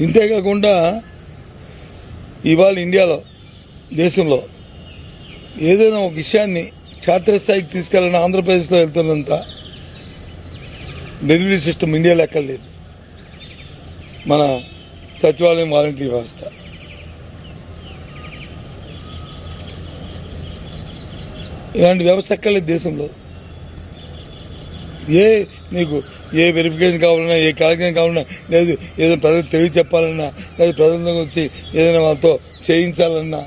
ఇంతేకాకుండా ఇవాళ ఇండియాలో దేశంలో ఏదైనా ఒక విషయాన్ని క్షేత్రస్థాయికి తీసుకెళ్ళిన ఆంధ్రప్రదేశ్లో వెళ్తున్నంత డెలివరీ సిస్టమ్ ఇండియాలో ఎక్కడ లేదు. మన సచివాలయం వాలంటీర్ వ్యవస్థ. ఇలాంటి వ్యవస్థ ఎక్కడ లేదు దేశంలో. ఏ నీకు ఏ వెరిఫికేషన్ కావాలన్నా ఏ కార్యక్రమం కావాలన్నా లేదు ఏదైనా ప్రజలకు తెలివి చెప్పాలన్నా లేదు ప్రజల వచ్చి ఏదైనా వాళ్ళతో చేయించాలన్నా.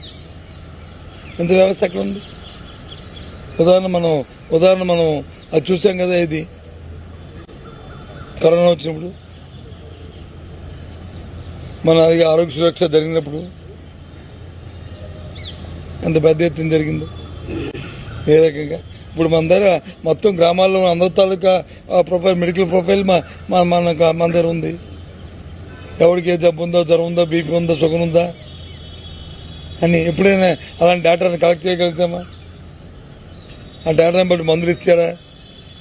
ఎంత వ్యవస్థ అక్కడ ఉంది? ఉదాహరణ మనం ఉదాహరణ మనం అది చూసాం కదా ఇది కరోనా వచ్చినప్పుడు. మన అది ఆరోగ్య సురక్ష జరిగినప్పుడు. ఎంత పెద్ద ఎత్తున జరిగిందో? ఏ రకంగా? ఇప్పుడు మన దగ్గర మొత్తం గ్రామాల్లో ఉన్న అందరి తాలూకా ఆ ప్రొఫైల్ మెడికల్ ప్రొఫైల్ మా మన మన దగ్గర ఉంది. ఎవరికి ఏ జబ్బు ఉందో జ్వరం ఉందో బీపీ ఉందో సుఖం ఉందా? అని ఎప్పుడైనా అలాంటి డేటాను కలెక్ట్ చేయగలుగుతామా? ఆ డేటాను బట్టి మందులు ఇచ్చారా?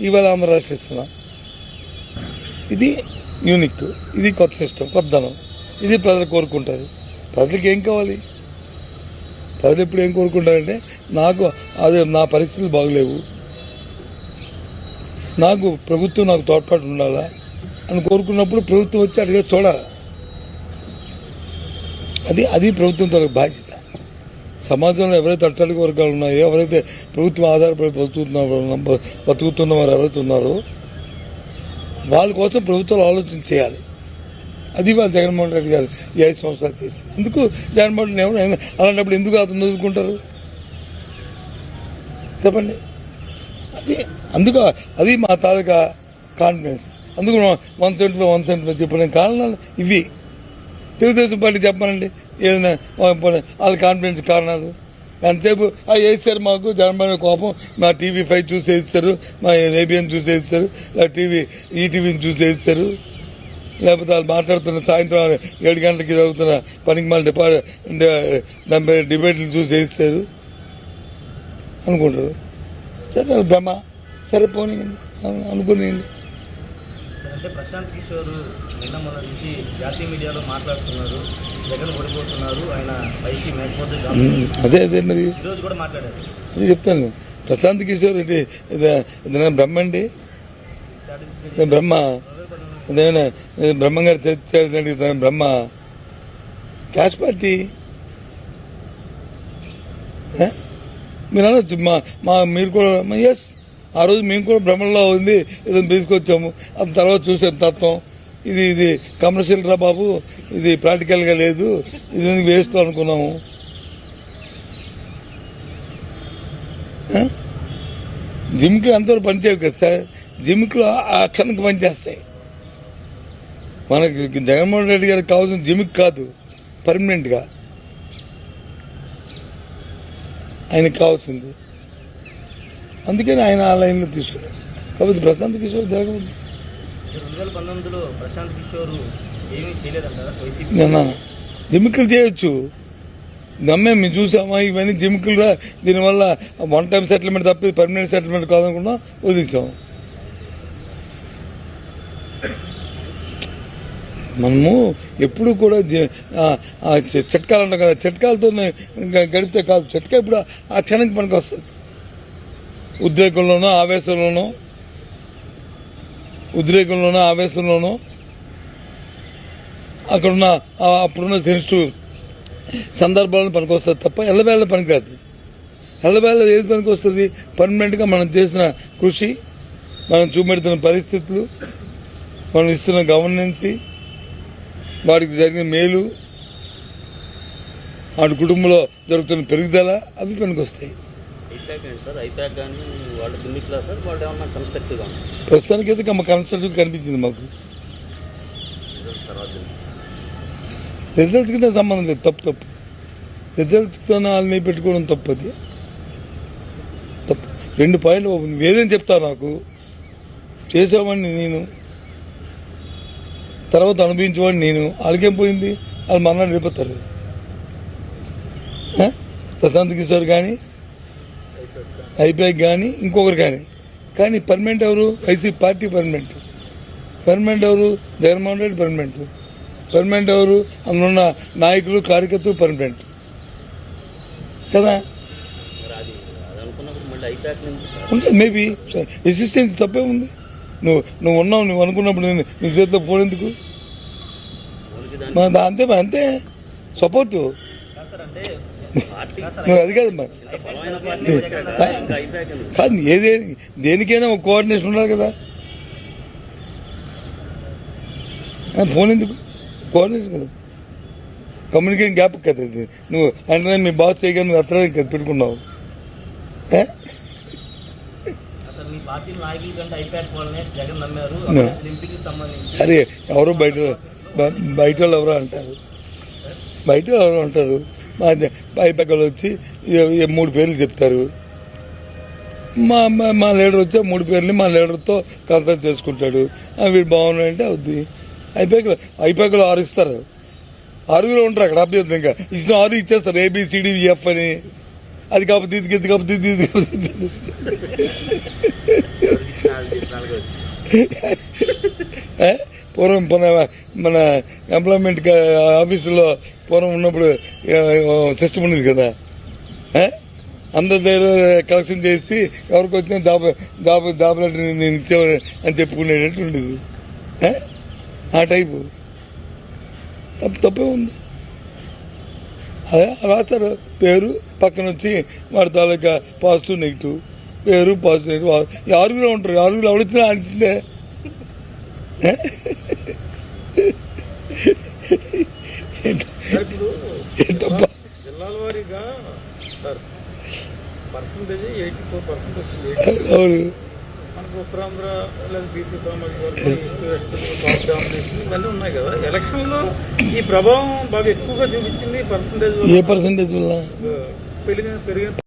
ఇవాళ ఆంధ్ర రాష్ట్ర ఇస్తున్నా ఇది యూనిక్ ఇది కొత్త సిస్టమ్ కొత్తదనం ఇది ప్రజలు కోరుకుంటారు. ప్రజలకు ఏం కావాలి? ప్రజలు ఇప్పుడు ఏం కోరుకుంటారంటే నాకు అదే నా పరిస్థితులు బాగలేవు. నాకు ప్రభుత్వం నాకు తోడ్పాటు ఉండాలా అని కోరుకున్నప్పుడు ప్రభుత్వం వచ్చి అడిగే చూడాలి అది అది ప్రభుత్వం తన బాధ్యత. సమాజంలో ఎవరైతే అట్టడుగు వర్గాలు ఉన్నాయో ఎవరైతే ప్రభుత్వం ఆధారపడి బతుకుతున్న బతుకుతున్న వారు ఎవరైతే ఉన్నారో వాళ్ళ కోసం ప్రభుత్వాలు ఆలోచన చేయాలి. అది వాళ్ళు జగన్మోహన్ రెడ్డి గారు ఈ ఐదు సంవత్సరాలు చేసింది. ఎందుకు జగన్మోహన్ రెడ్డి ఎవరు? అలాంటప్పుడు ఎందుకు అతను వదులుకుంటారు? చెప్పండి. అది అందుకు అది మా తాలూకా కాన్ఫిడెన్స్. అందుకు one seventy one seventy five చెప్పిన కారణాలు ఇవి. తెలుగుదేశం పార్టీ చెప్పానండి ఏదైనా వాళ్ళ కాన్ఫిడెన్స్ కారణాలు. ఎంతసేపు? అవి వేస్తారు మాకు జనమైన కోపం. మా టీవీ ఫైవ్ చూసి వేస్తారు మా ఏబిఎన్ చూసి వేస్తారు టీవీ ఈటీవీని చూసి వేస్తారు లేకపోతే వాళ్ళు మాట్లాడుతున్న సాయంత్రం ఏడు గంటలకి చదువుతున్న పనికి మళ్ళీ డిపార్ట్ డిబేట్లు చూసి వేస్తారు అనుకుంటారు. సరే భ్రమ. సరే పోనీయండి అనుకునేయండి. అంటే ప్రశాంత్ కిషోర్ నిన్న మొన్న నుంచి జాతీయ మీడియాలో మాట్లాడుతున్నారు. జగన్ ఓడిపోతున్నారు. ఆయన పైకి మేకపోతే ఉమ్, అదే అదే మరి. కూడా మాట్లాడారు. అది చెప్తాను. ప్రశాంత్ కిషోర్ ఇదేనా బ్రహ్మ అండి. బ్రహ్మ. అదేమైనా ఇది బ్రహ్మ తెలిసి బ్రహ్మ? Cash party? మీరు అనొచ్చు మా మా మీరు కూడా ఎస్ ఆ రోజు మేము కూడా భ్రమణలో ఉంది ఏదో తీసుకొచ్చాము. అది తర్వాత చూసాం తత్వం. ఇది ఇది కమర్షియల్ రా బాబు ఇది ప్రాక్టికల్గా లేదు ఇది ఎందుకు వేస్తూ అనుకున్నాము? జిమ్కి అంతవరకు పనిచేయవు కదా సార్. జిమ్కి ఆ క్షణకు పనిచేస్తాయి. మనకి జగన్మోహన్ రెడ్డి గారికి కావాల్సిన జిమ్కి కాదు పర్మనెంట్గా ఆయనకి కావాల్సింది. అందుకని ఆయన ఆ లైన్లో తీసుకున్నాడు. కాబట్టి ప్రశాంత్ కిషోర్ దేగముంది రెండు వేల పంతొమ్మిదిలో ప్రశాంత్ కిషోర్ ఏమీ చేయలేదంటారా? వైసీపీ నేను జిమ్కిలు చేయొచ్చు. నమ్మే మేము చూసామా? ఇవన్నీ జిమ్కిలు రా దీనివల్ల వన్ టైం సెటిల్మెంట్ తప్పి పర్మనెంట్ సెటిల్మెంట్ కాదనుకున్నా వదిలేసాం. మనము ఎప్పుడు కూడా చిట్కాలు అంటాం కదా చిట్కాలతో గడిపితే కాదు. చిట్కా ఇప్పుడు ఆ క్షణానికి మనకు వస్తుంది. ఉద్రేకంలోనో ఆవేశంలోనో ఉద్రేకంలోనో ఆవేశంలోనో అక్కడున్న అప్పుడున్న సెన్సిటివ్ సందర్భాలను పనికొస్తుంది తప్ప ఎల్లవేళ పనికిరాదు. ఎల్లవేళ ఏది పనికి వస్తుంది? పర్మనెంట్గా మనం చేసిన కృషి మనం చూపెడుతున్న పరిస్థితులు మనం ఇస్తున్న గవర్నెన్సీ వాడికి జరిగిన మేలు వాడి కుటుంబంలో జరుగుతున్న పెరుగుదల అవి పనికొస్తాయి. ప్రస్తుతానికి అయితే మా కన్స్ట్రక్టివ్ కనిపించింది మాకు. రిజల్ట్స్కి సంబంధం లేదు తప్పు తప్పు. రిజల్ట్స్తో వాళ్ళని పెట్టుకోవడం తప్పు అది. తప్పు. రెండు పాయింట్లు ఏదైనా చెప్తా నాకు. చేసామని నేను. తర్వాత అనుభవించేవాడిని నేను. వాళ్ళకేం పోయింది. వాళ్ళు వెళ్ళిపోతారు ఆ? ప్రశాంత్ కిషోర్ కానీ ఐపీఐ కానీ ఇంకొకరు కానీ కానీ పర్మనెంట్ ఎవరు? YCP party permanent. పర్మనెంట్ ఎవరు? జగన్మోహన్ రెడ్డి పర్మనెంట్. పర్మనెంట్ ఎవరు? అందులో నాయకులు కార్యకర్తలు పర్మనెంట్. కదా? మేబీ ఎసిస్టెన్స్ తప్పే ఉంది. నువ్వు నువ్వు ఉన్నావు నువ్వు అనుకున్నప్పుడు నేను నీ చేతిలో ఫోన్ ఎందుకు? మా దా- అంతే మా అంతే. సపోర్ట్ నువ్వు అది కాదు మరి కాదు ఏదే దేనికైనా ఒక కోఆర్డినేషన్ ఉండాలి కదా. ఫోన్ ఎందుకు? కోఆర్డినేషన్ కదా. కమ్యూనికేషన్ గ్యాప్ కదా నువ్వు అంటే మీ బాస్ చేయగా నువ్వు అത്ര కదా పెట్టుకున్నావు ఏ? అసలు మీ పార్టీ నాయకుల కంటే ఐపాక్ వాళ్ళనే జగన్ నమ్మారు No. లింపికి సంబంధించి సరే ఎవరు బయట బయట వాళ్ళు ఎవరో అంటారు? బయట వాళ్ళు ఎవరో అంటారు? మా పైపక్కలు వచ్చి మూడు పేర్లు చెప్తారు. మా మా- లీడర్ వచ్చి మూడు పేర్లు మా లీడర్తో కన్సల్ట్ చేసుకుంటాడు. వీడు బాగున్నాడంటే అవుద్ది. అయిపోయాక అయిపోయాకలు ఆరు ఇస్తారు. ఆరుగురు ఉంటారు అక్కడ అభ్యర్థి ఇంకా. ఇచ్చిన ఆరు ఇచ్చేస్తారు ఏబిసిడి ఎఫ్ అని. అది కాకపోతే ఇది ఇది కాకపోతే ఇది ఇది? పూర్వం మన మన ఎంప్లాయ్మెంట్ ఆఫీసులో పూర్వం ఉన్నప్పుడు సిస్టమ్ ఉండేది కదా? అందరి దగ్గర కలెక్షన్ చేసి ఎవరికి వచ్చినా జాబ్ జాబ్ లెటర్ నేను ఇచ్చేవాడు అని చెప్పుకునేటట్టు ఉండేది? ఆ టైపు తప్పు తప్పే ఉంది రాస్తారు పేరు పక్కన వచ్చి వాడి తాలూకా పాజిటివ్ నెగిటివ్. పేరు పాజిటివ్ నెగిటివ్. ఆరుగురు ఉంటారు. ఆరుగురు ఎవరిచ్చినా అనిపిందే అవును. లేదా బీసీ సామాజిక వర్గం డామినేషన్ ఇవన్నీ ఉన్నాయి కదా. ఎలక్షన్లో ఈ ప్రభావం బాగా ఎక్కువగా చూపించింది పర్సంటేజ్ ఏ పర్సంటేజ్ వల్ల? పెరిగిన పెరిగిన